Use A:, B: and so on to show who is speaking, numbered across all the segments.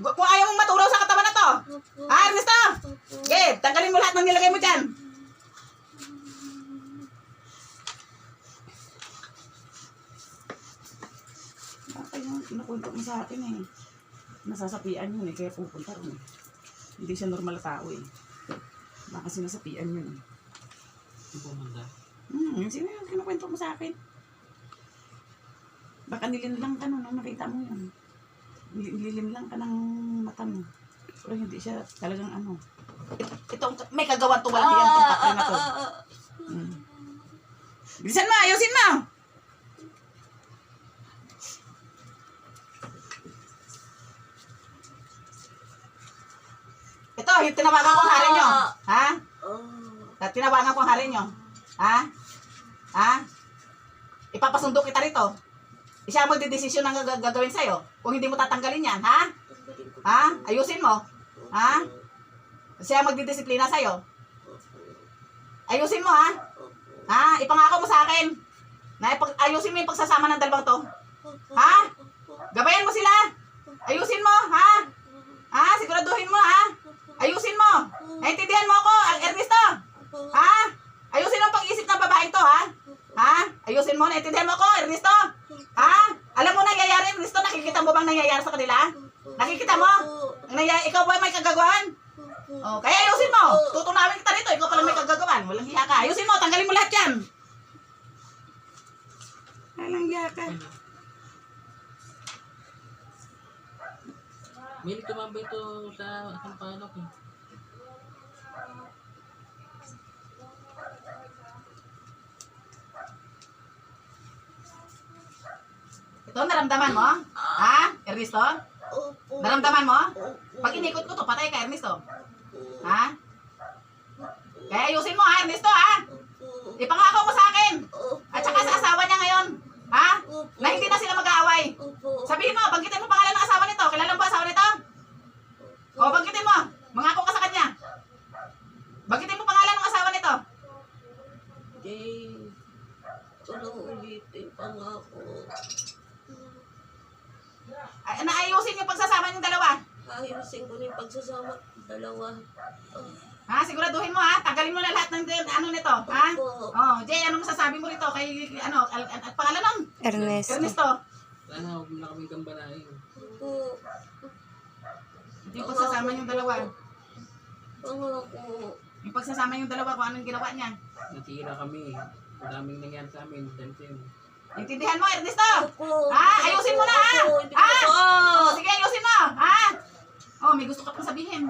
A: Kung ayaw mong matulaw sa katawan na to. Ha, Ernesto? Okay, tanggalin mo lahat ng nilagay mo dyan. Bakit yung kinukwento mo sa akin eh. Nasasapian yun eh, kaya pupunta rin eh. Hindi siya normal tao eh. Baka sinasapian yun eh.
B: Yung pumunta.
A: Hmm, sino yung kinukwento mo sa akin? Baka nilinlang ka no, nung nakita mo yun. Nil- Nilinlang ka ng mata mo. Pero hindi siya talagang ano. It- Itong, may kagawan to, walang yan tong patay na to. Hmm. Bilisan mo, ayusin mo! Ito, yung tinawagan ko ang hari nyo. Ha? At tinawagan ko ang hari nyo. Ha? Ha? Ipapasundo kita rito. Siya ang magdidesisyon ng gag- gagawin sa'yo. Kung hindi mo tatanggalin yan, ha? Ha? Ayusin mo. Ha? Siya ang magdidisiplina sa'yo. Ayusin mo, ha? Ha? Ipangako mo sa akin. Na ipag ayusin mo yung pagsasama ng dalawang to. Ha? Gabayan mo sila. Ayusin mo, ha? Ha? Siguraduhin mo, ha? Ayusin mo. Naintindihan mo ako, Ernesto. Ha? Ayusin mo ang pag-isip ng babaeng to, ha? Ha? Ayusin mo, naintindihan mo ako, Ernesto. Ha? Alam mo nangyayari, Ernesto, nakikita mo bang nangyayari sa kanila? Nakikita mo? Ang nangyayari, ikaw ba may kagagawan? Oh, kaya ayusin mo. Tutunawin kita rito, ikaw pala may kagagawan. Walang hiya ka. Ayusin mo, tanggalin mo lahat yan. Walang hiya ka.
B: May tumambay to sa Sampalok eh.
A: Ito, naramdaman mo? Ha? Ernesto? Naramdaman mo? Pag inikot ko to, patay ka, Ernesto. Ha? Kaya ayusin mo, ha, Ernesto, ha? Ipangako mo sa akin. At saka sa asawa niya ngayon. Ha? Na hindi na sila mag-aaway. Sabihin mo, banggitin mo pangalan ng asawa nito. Kilala mo ba asawa nito? O, banggitin mo. Mangako ka sa kanya. Banggitin mo pangalan ng asawa nito.
C: Jay, walang ulitin pangako.
A: Ay, naayusin yung pagsasama ng dalawa.
C: Ayusin ko na yung pagsasama dalawa.
A: Ha? Siguraduhin mo, ha? Tanggalin mo na lahat ng ano nito. Ha?
C: Opo.
A: Oh, Jay, ano masasabi mo rito kay, ano, al, al, al, pangalan ng?
D: Ernesto.
A: Ernesto.
B: Sana huwag mo na kaming gambanahin.
C: Opo.
A: Yung pagsasama yung dalawa.
C: Pangako.
A: Yung pagsasama yung dalawa kung anong ginawa niya.
B: Natira kami. Madaming nangyari sa amin. Dahil sa'yo.
A: Intindihan mo, Ernesto?
C: Opo.
A: Ha? Ayusin mo na, ha?
C: Opo, hindi
A: Ha?
C: ko
A: Oh,
C: po.
A: sige, ayusin mo. Ha? Oh, may gusto ka pang sabihin.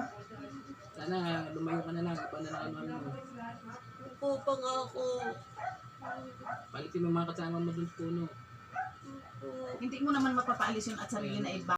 B: Sana lumayo ka na lang. Iba na lang ang ano mo.
C: Opo, pangako.
B: Palitin mo mga kasama mo dun sa puno.
A: Hindi mo naman mapapaalis yun at sarili na iba.